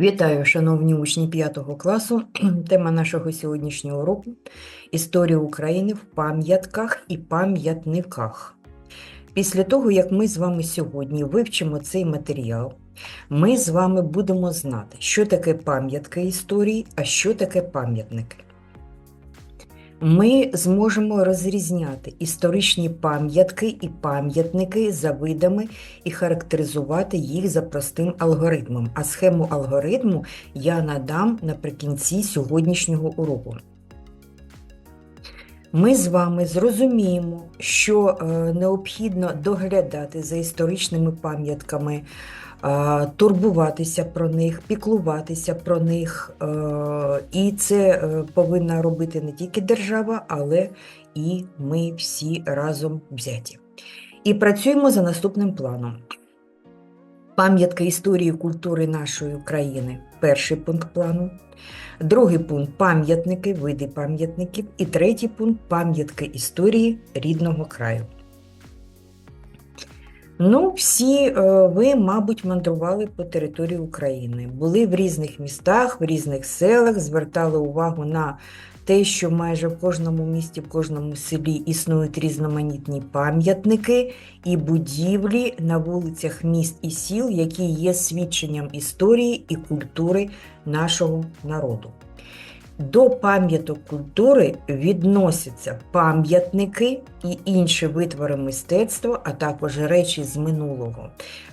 Вітаю, шановні учні 5 класу. Тема нашого сьогоднішнього уроку Історія України в пам'ятках і пам'ятниках. Після того, як ми з вами сьогодні вивчимо цей матеріал, ми з вами будемо знати, що таке пам'ятка історії, а що таке пам'ятники. Ми зможемо розрізняти історичні пам'ятки і пам'ятники за видами і характеризувати їх за простим алгоритмом. А схему алгоритму я надам наприкінці сьогоднішнього уроку. Ми з вами зрозуміємо, що е, необхідно доглядати за історичними пам'ятками, турбуватися про них, піклуватися про них. е, І це е, повинна робити не тільки держава, але і ми всі разом взяті. І працюємо за наступним планом. Пам'ятка історії культури нашої країни перший пункт плану. Другий пункт пам'ятники, види пам'ятників. І третій пункт пам'ятки історії рідного краю. Ну, всі е, ви, мабуть, мандрували по території України, були в різних містах, в різних селах, звертали увагу на те, що майже в кожному місті, в кожному селі існують різноманітні пам'ятники і будівлі на вулицях міст і сіл, які є свідченням історії і культури нашого народу. До пам'яток культури відносяться пам'ятники і інші витвори мистецтва, а також речі з минулого.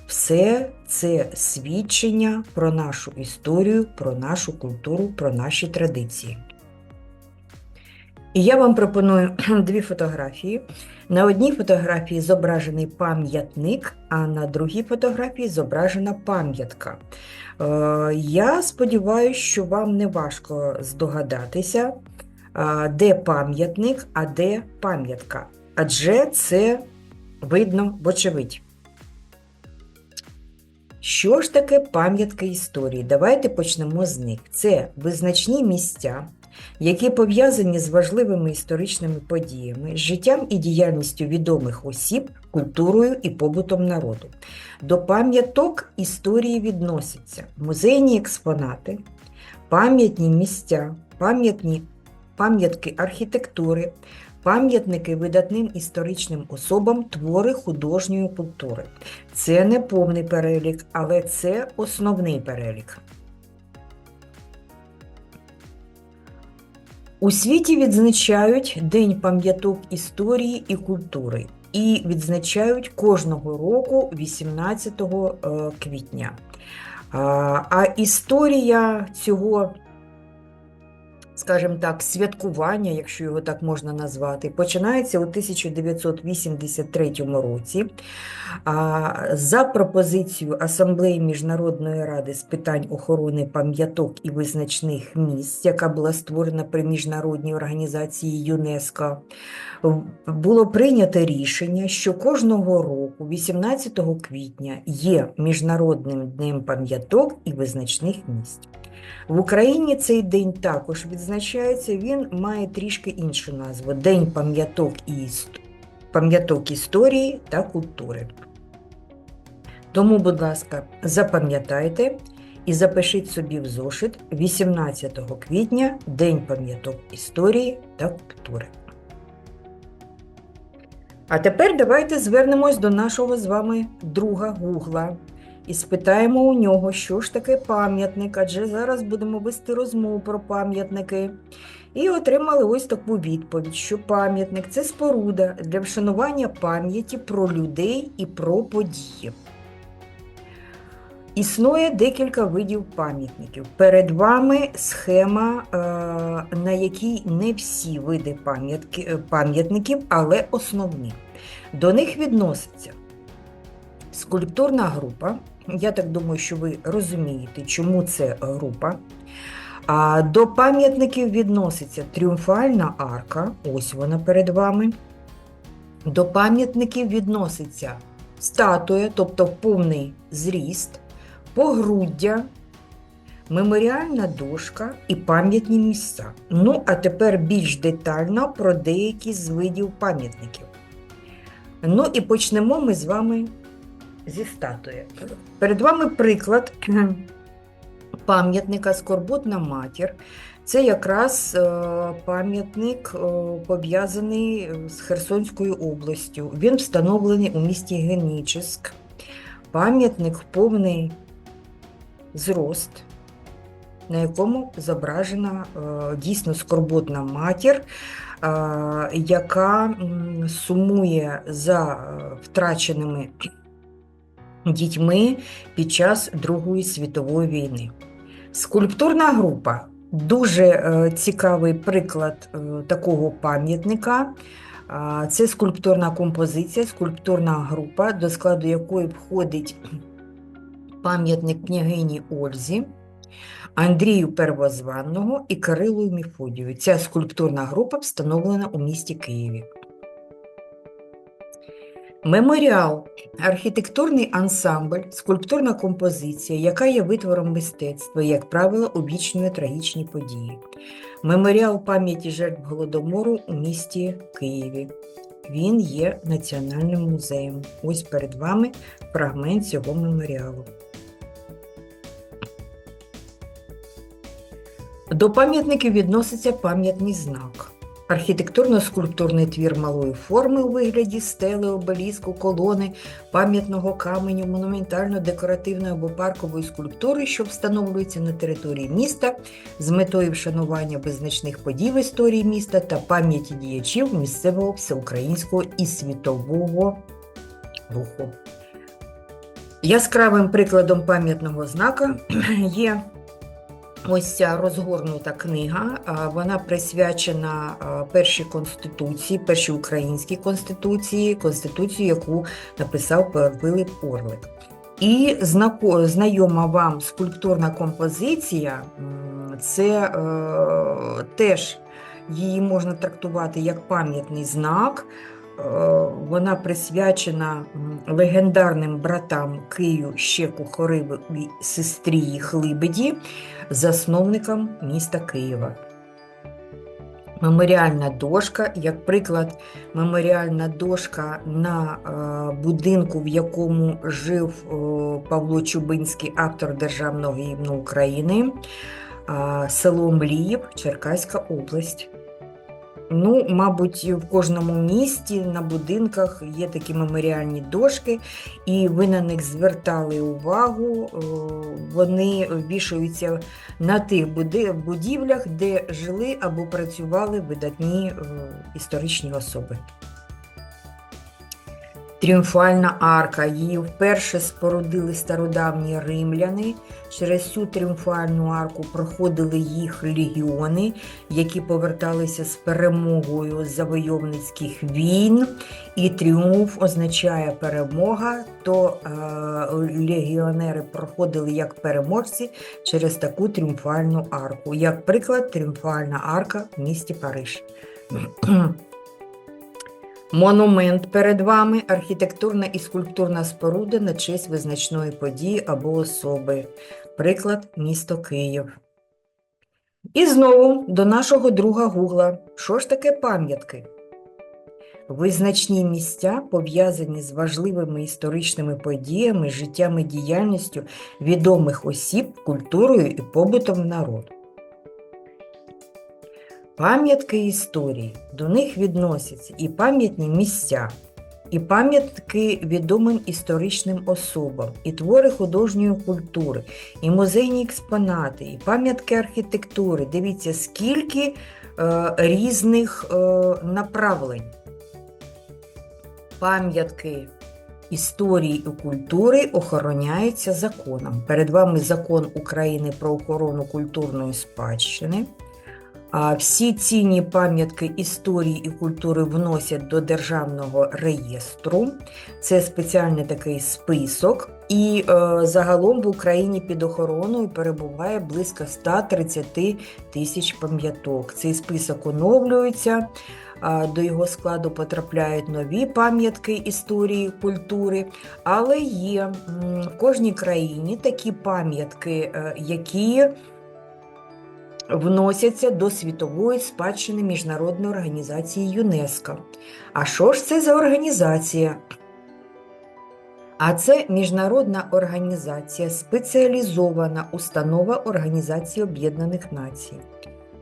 Все це свідчення про нашу історію, про нашу культуру, про наші традиції. І я вам пропоную дві фотографії. На одній фотографії зображений пам'ятник, а на другій фотографії зображена пам'ятка. Е, Я сподіваюся, що вам не важко здогадатися, е, де пам'ятник, а де пам'ятка. Адже це видно вочевидь. Що ж таке пам'ятки історії? Давайте почнемо з них. Це визначні місця, які пов'язані з важливими історичними подіями, життям і діяльністю відомих осіб, культурою і побутом народу. До пам'яток історії відносяться музейні експонати, пам'ятні місця, пам'ятні пам'ятки архітектури, пам'ятники видатним історичним особам, твори художньої культури. Це не повний перелік, але це основний перелік. У світі відзначають День пам'яток історії і культури і відзначають кожного року 18 е, квітня. А, А історія цього, скажімо так, святкування, якщо його так можна назвати, починається у 1983 році. За пропозицією Асамблеї Міжнародної ради з питань охорони пам'яток і визначних місць, яка була створена при міжнародній організації ЮНЕСКО, було прийнято рішення, що кожного року, 18 квітня, є Міжнародним днем пам'яток і визначних місць. В Україні цей день також відзначається. Він має трішки іншу назву День пам'яток і пам'яток історії та культури. Тому, будь ласка, запам'ятайте і запишіть собі в зошит 18 квітня День пам'яток історії та культури. А тепер давайте звернемось до нашого з вами друга Гугла і спитаємо у нього, що ж таке пам'ятник, адже зараз будемо вести розмову про пам'ятники. І отримали ось таку відповідь, що пам'ятник це споруда для вшанування пам'яті про людей і про події. Існує декілька видів пам'ятників. Перед вами схема, е, на якій не всі види е, пам'ятників, але основні. До них відноситься скульптурна група. Я так думаю, що ви розумієте, чому це група. До пам'ятників відноситься тріумфальна арка, ось вона перед вами. До пам'ятників відноситься статуя, тобто повний зріст, погруддя, меморіальна дошка і пам'ятні місця. Ну, а тепер більш детально про деякі з видів пам'ятників. Ну і почнемо ми з вами зі статуї. Перед вами приклад пам'ятника Скорботна матір. Це якраз е, пам'ятник е, пов'язаний з Херсонською областю. Він встановлений у місті Генічеськ. Пам'ятник повний зрост, на якому зображена е, дійсно скорботна матір, е, яка сумує за е, втраченими дітьми під час Другої світової війни. Скульптурна група дуже е, цікавий приклад е, такого пам'ятника. Це скульптурна композиція, скульптурна група, до складу якої входить пам'ятник княгині Ользі, Андрію Первозванного і Кирилу Міфодію. Ця скульптурна група встановлена у місті Києві. Меморіал архітектурний ансамбль, скульптурна композиція, яка є витвором мистецтва, як правило, обічнює трагічні події. Меморіал пам'яті жертв Голодомору у місті Києві. Він є національним музеєм. Ось перед вами фрагмент цього меморіалу. До пам'ятників відноситься пам'ятний знак. Архітектурно-скульптурний твір малої форми у вигляді стели, обеліску, колони, пам'ятного каменю, монументально-декоративної або паркової скульптури, що встановлюється на території міста з метою вшанування визначних подій в історії міста та пам'яті діячів місцевого всеукраїнського і світового руху. Яскравим прикладом пам'ятного знака є Ось ця розгорнута книга, вона присвячена першій конституції, першій українській конституції, конституції, яку написав Пилип Орлик. І знайома вам скульптурна композиція, це е, теж її можна трактувати як пам'ятний знак. Е, вона присвячена легендарним братам Кию, Щеку, Хориву і сестрі Хлибеді, засновникам міста Києва. Меморіальна дошка, як приклад, меморіальна дошка на е, будинку, в якому жив е, Павло Чубинський, автор Державного гімну України, село Мліїв, Черкаська область. Ну, мабуть, в кожному місті на будинках є такі меморіальні дошки, і ви на них звертали увагу. Вони вішаються на тих будівлях, де жили або працювали видатні історичні особи. Тріумфальна арка. Її вперше спорудили стародавні римляни. Через цю тріумфальну арку проходили їх легіони, які поверталися з перемогою завойовницьких війн. І тріумф означає перемога, то е, легіонери проходили як переможці через таку тріумфальну арку. Як приклад, тріумфальна арка в місті Париж. Монумент перед вами архітектурна і скульптурна споруда на честь визначної події або особи. Приклад місто Київ. І знову до нашого друга Гугла. Що ж таке пам'ятки? Визначні місця пов'язані з важливими історичними подіями, життям і діяльністю відомих осіб, культурою і побутом народу. Пам'ятки історії. До них відносяться і пам'ятні місця, і пам'ятки відомим історичним особам, і твори художньої культури, і музейні експонати, і пам'ятки архітектури. Дивіться, скільки е, різних е, направлень. Пам'ятки історії і культури охороняються законом. Перед вами закон України про охорону культурної спадщини. Всі цінні пам'ятки історії і культури вносять до державного реєстру. Це спеціальний такий список. І е, загалом в Україні під охороною перебуває близько 130 тисяч пам'яток. Цей список оновлюється, до його складу потрапляють нові пам'ятки історії, культури, але є в кожній країні такі пам'ятки, е, які вносяться до світової спадщини Міжнародної організації ЮНЕСКО. А що ж це за організація? А це міжнародна організація, спеціалізована установа Організації Об'єднаних Націй,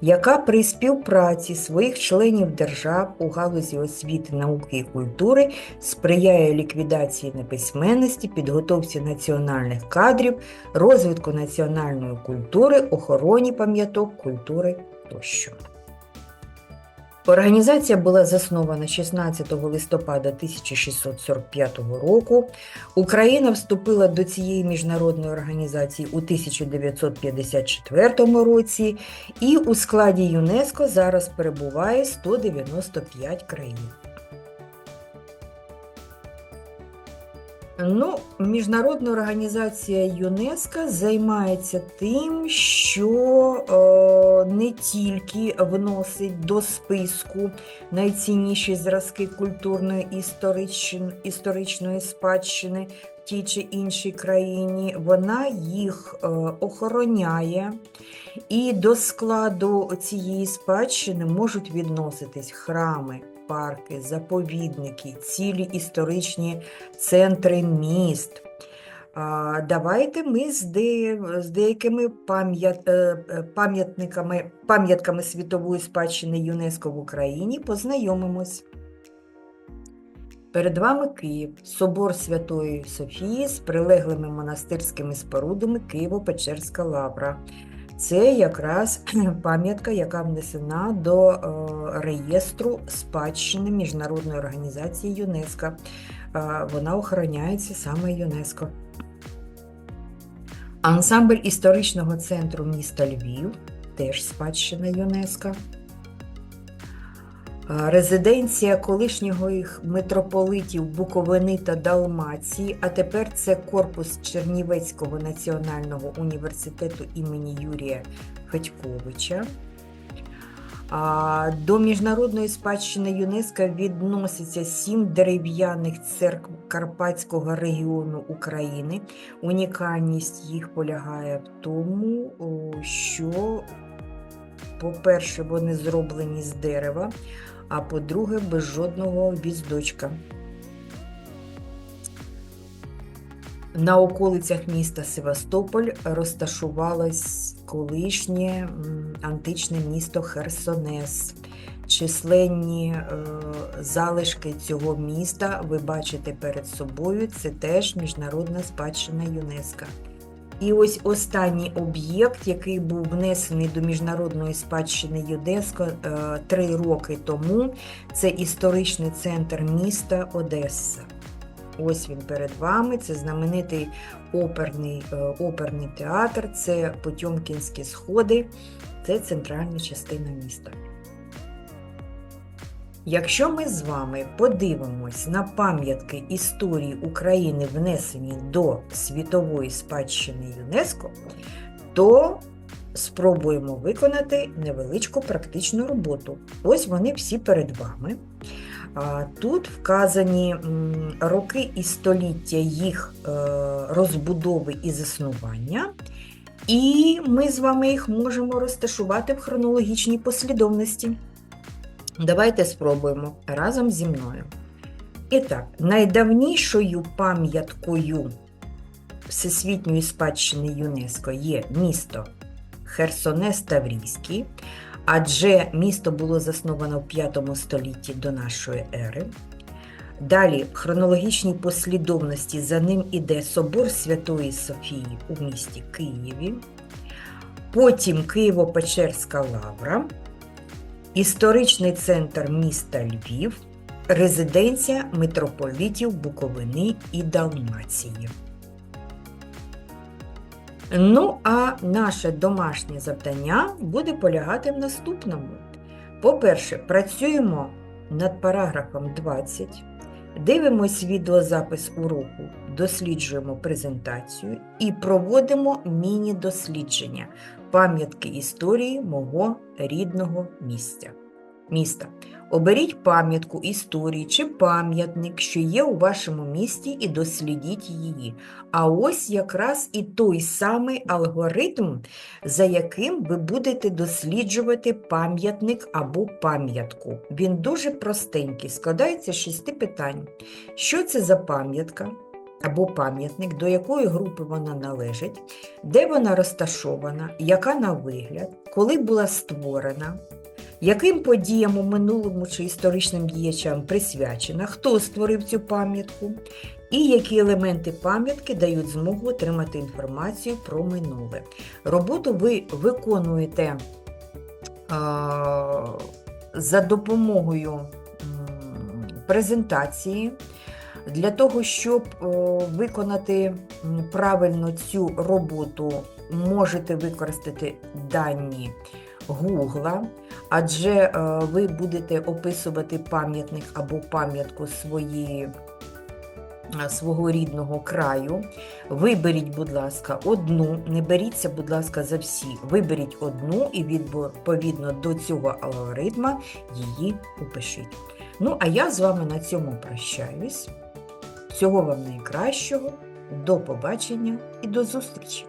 яка при співпраці своїх членів держав у галузі освіти, науки і культури сприяє ліквідації неписьменності, підготовці національних кадрів, розвитку національної культури, охороні пам'яток культури тощо. Організація була заснована 16 листопада 1645 року. Україна вступила до цієї міжнародної організації у 1954 році, і у складі ЮНЕСКО зараз перебуває 195 країн. Ну, Міжнародна організація ЮНЕСКО займається тим, що е, не тільки вносить до списку найцінніші зразки культурної історичн- історичної спадщини в тій чи іншій країні, вона їх е, охороняє, і до складу цієї спадщини можуть відноситись храми, парки, заповідники, цілі історичні центри міст. Давайте ми з, де, з деякими е, е, пам'ятниками, пам'ятками світової спадщини ЮНЕСКО в Україні познайомимось. Перед вами Київ, собор Святої Софії з прилеглими монастирськими спорудами Києво-Печерська лавра. Це якраз пам'ятка, яка внесена до е, реєстру спадщини Міжнародної організації ЮНЕСКО. Е, вона охороняється саме ЮНЕСКО. Ансамбль історичного центру міста Львів, теж спадщина ЮНЕСКО. Резиденція колишнього їх митрополитів Буковини та Далмації, а тепер це корпус Чернівецького національного університету імені Юрія Федьковича. До міжнародної спадщини ЮНЕСКО відноситься сім дерев'яних церкв Карпатського регіону України. Унікальність їх полягає в тому, що, по-перше, вони зроблені з дерева, а по-друге, без жодного віздочка. На околицях міста Севастополь розташувалось колишнє античне місто Херсонес. Численні е, залишки цього міста ви бачите перед собою. Це теж міжнародна спадщина ЮНЕСКО. І ось останній об'єкт, який був внесений до міжнародної спадщини ЮНЕСКО е, три роки тому, це історичний центр міста Одеса. Ось він перед вами. Це знаменитий оперний, е, оперний театр, це Потьомкінські сходи, це центральна частина міста. Якщо ми з вами подивимось на пам'ятки історії України, внесені до світової спадщини ЮНЕСКО, то спробуємо виконати невеличку практичну роботу. Ось вони всі перед вами. Тут вказані роки і століття їх е, розбудови і заснування, і ми з вами їх можемо розташувати в хронологічній послідовності. Давайте спробуємо разом зі мною. І так, найдавнішою пам'яткою Всесвітньої спадщини ЮНЕСКО є місто Херсонес Таврійський, адже місто було засновано в 5 столітті до нашої ери. Далі, в хронологічній послідовності за ним іде Собор Святої Софії у місті Києві, потім Києво-Печерська лавра, історичний центр міста Львів, резиденція митрополитів Буковини і Далмації. Ну, а наше домашнє завдання буде полягати в наступному. По-перше, працюємо над параграфом 20, дивимось відеозапис уроку, досліджуємо презентацію і проводимо міні-дослідження пам'ятки історії мого рідного місця. Міста. Оберіть пам'ятку історії чи пам'ятник, що є у вашому місті, і дослідіть її. А ось якраз і той самий алгоритм, за яким ви будете досліджувати пам'ятник або пам'ятку. Він дуже простенький, складається з шести питань. Що це за пам'ятка? або пам'ятник, до якої групи вона належить, де вона розташована, яка на вигляд, коли була створена, яким подіям у минулому чи історичним діячам присвячена, хто створив цю пам'ятку, і які елементи пам'ятки дають змогу отримати інформацію про минуле. Роботу ви виконуєте за допомогою презентації. Для того, щоб виконати правильно цю роботу, можете використати дані Гугла, адже е, ви будете описувати пам'ятник або пам'ятку своєї, е, свого рідного краю. Виберіть, будь ласка, одну, не беріться, будь ласка, за всі. Виберіть одну і відповідно до цього алгоритма її опишіть. Ну, а я з вами на цьому прощаюсь. Всього вам найкращого, до побачення і до зустрічі!